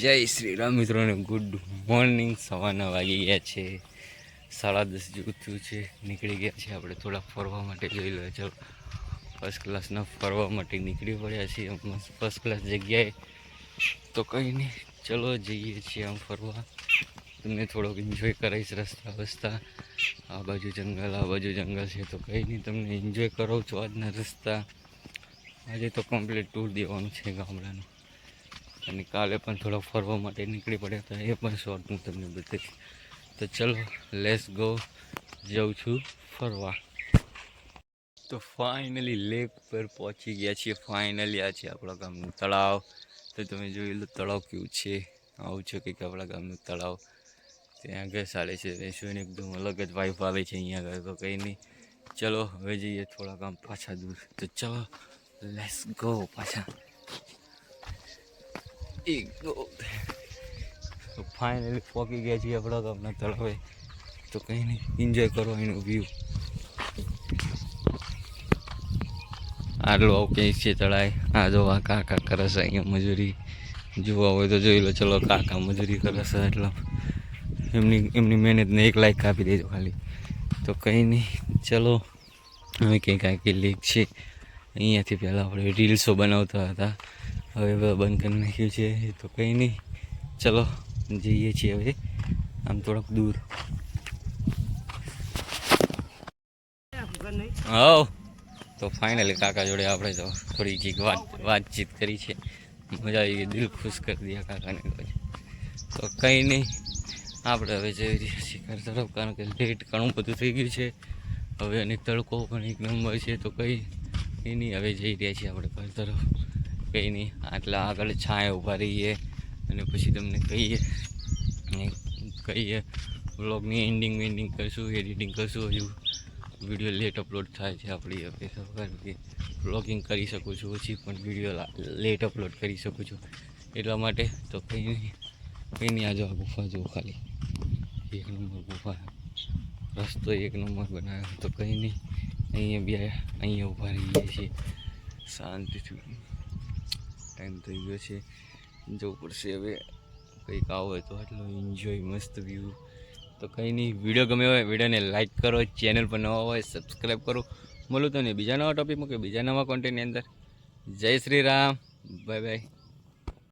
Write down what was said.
જય શ્રી રામ મિત્રોને good morning સવારના વાગી ગયા છે. સાડા દસ જેવું છે. નીકળી ગયા છે. આપણે થોડા ફરવા માટે જોઈ લો. ચાલો ફર્સ્ટ ક્લાસના ફરવા માટે નીકળી પડ્યા છીએ. ફર્સ્ટ ક્લાસ જગ્યાએ. તો કંઈ નહીં. ચલો, જઈએ છીએ આમ ફરવા. તમને થોડોક એન્જોય કરાવીશ રસ્તા વસ્તા. આ બાજુ જંગલ, આ બાજુ જંગલ છે. તો કંઈ નહીં, તમને એન્જોય કરાવું છું આજના રસ્તા. આજે તો કમ્પ્લીટ ટૂર દેવાનું છે ગામડાનું. અને કાલે પણ થોડા ફરવા માટે નીકળી પડ્યા તો એ પણ શોર્ટ હું તમને બતાવીશ. તો ચલો લેસ ગો જાઉં છું ફરવા. તો ફાઇનલી લેક પર પહોંચી ગયા છીએ. ફાઇનલી આ છે આપણા ગામનું તળાવ. તો તમે જોઈ લો તળાવ કેવું છે. આવું છે કંઈક આપણા ગામનું તળાવ. ત્યાં આગળ સારી છે. બેસવાની એકદમ અલગ જ વાઇફ આવે છે અહીંયા આગળ તો કંઈ નહીં. ચલો, હવે જઈએ થોડા ગામ પાછા દૂર. તો ચલો લેસ ગો પાછા. તો ફાઇનલી પહોંચી ગયા છીએ આપણા ગામના તળાવે. તો કંઈ નહીં એન્જોય કરો એનું વ્યૂ આટલું આવું કંઈ છે તળાય. આ જો આ કાકા કરે છે અહીંયા મજૂરી. જોવા હોય તો જોઈ લો, ચલો કાકા મજૂરી કરે છે એટલે એમની એમની મહેનતને એક લાઈક કાપી દેજો ખાલી. તો કંઈ નહીં, ચલો. હવે કંઈક કાંઈક લીક છે. અહીંયાથી પહેલાં આપણે રીલ્સો બનાવતા હતા. હવે બધા કરી નાખ્યું છે તો કંઈ નહીં. ચલો, જઈએ છીએ હવે. આમ થોડોક દૂર. હવ. તો ફાઇનલી કાકા જોડે આપણે તો થોડી જીક વાત, વાતચીત કરી છે. મજા આવી ગઈ, દિલ ખુશ કરી દીધા કાકાને તો કંઈ નહીં. આપણે હવે જઈ રહ્યા છીએ તરફ, કારણ કે લેટ ઘણું બધું થઈ ગયું છે. હવે અને તડકો પણ એક નંબર છે, તો કંઈ કંઈ નહીં. હવે જઈ રહ્યા છીએ આપણે ઘર તરફ. કંઈ નહીં. આટલા આગળ છાંય ઊભા રહીએ અને પછી તમને કહીએ. કહીએ. વ્લોગની એન્ડિંગ વેન્ડિંગ કરશું એડિટિંગ કરશું. હજુ વીડિયો લેટ અપલોડ થાય છે આપણી હવે, ખબર કે વ્લોગિંગ કરી શકું છું પછી પણ વીડિયો લેટ અપલોડ કરી શકું છું. એટલા માટે તો કંઈ નહીં. કંઈ નહીં, આજો આ ગુફા જુઓ ખાલી. એક નંબર ગુફા. રસ્તો એક નંબર બનાવ્યો તો કંઈ નહીં. અહીંયા બે, અહીંયા ઊભા રહીએ છીએ. શાંતિથી. ટાઈમ થઈ ગયો છે. જવું પડશે હવે. કંઈક આવો હોય તો આટલો એન્જોય મસ્ત વ્યૂ તો કંઈ નહીં વીડિયો ગમે હોય વિડીયોને લાઈક કરો ચેનલ પર નવા હોય સબસ્ક્રાઈબ કરો. મળું તો નહીં બીજા નવા ટોપિકમાં કે બીજા નવા કોન્ટેન્ટની અંદર. જય શ્રી રામ. Bye bye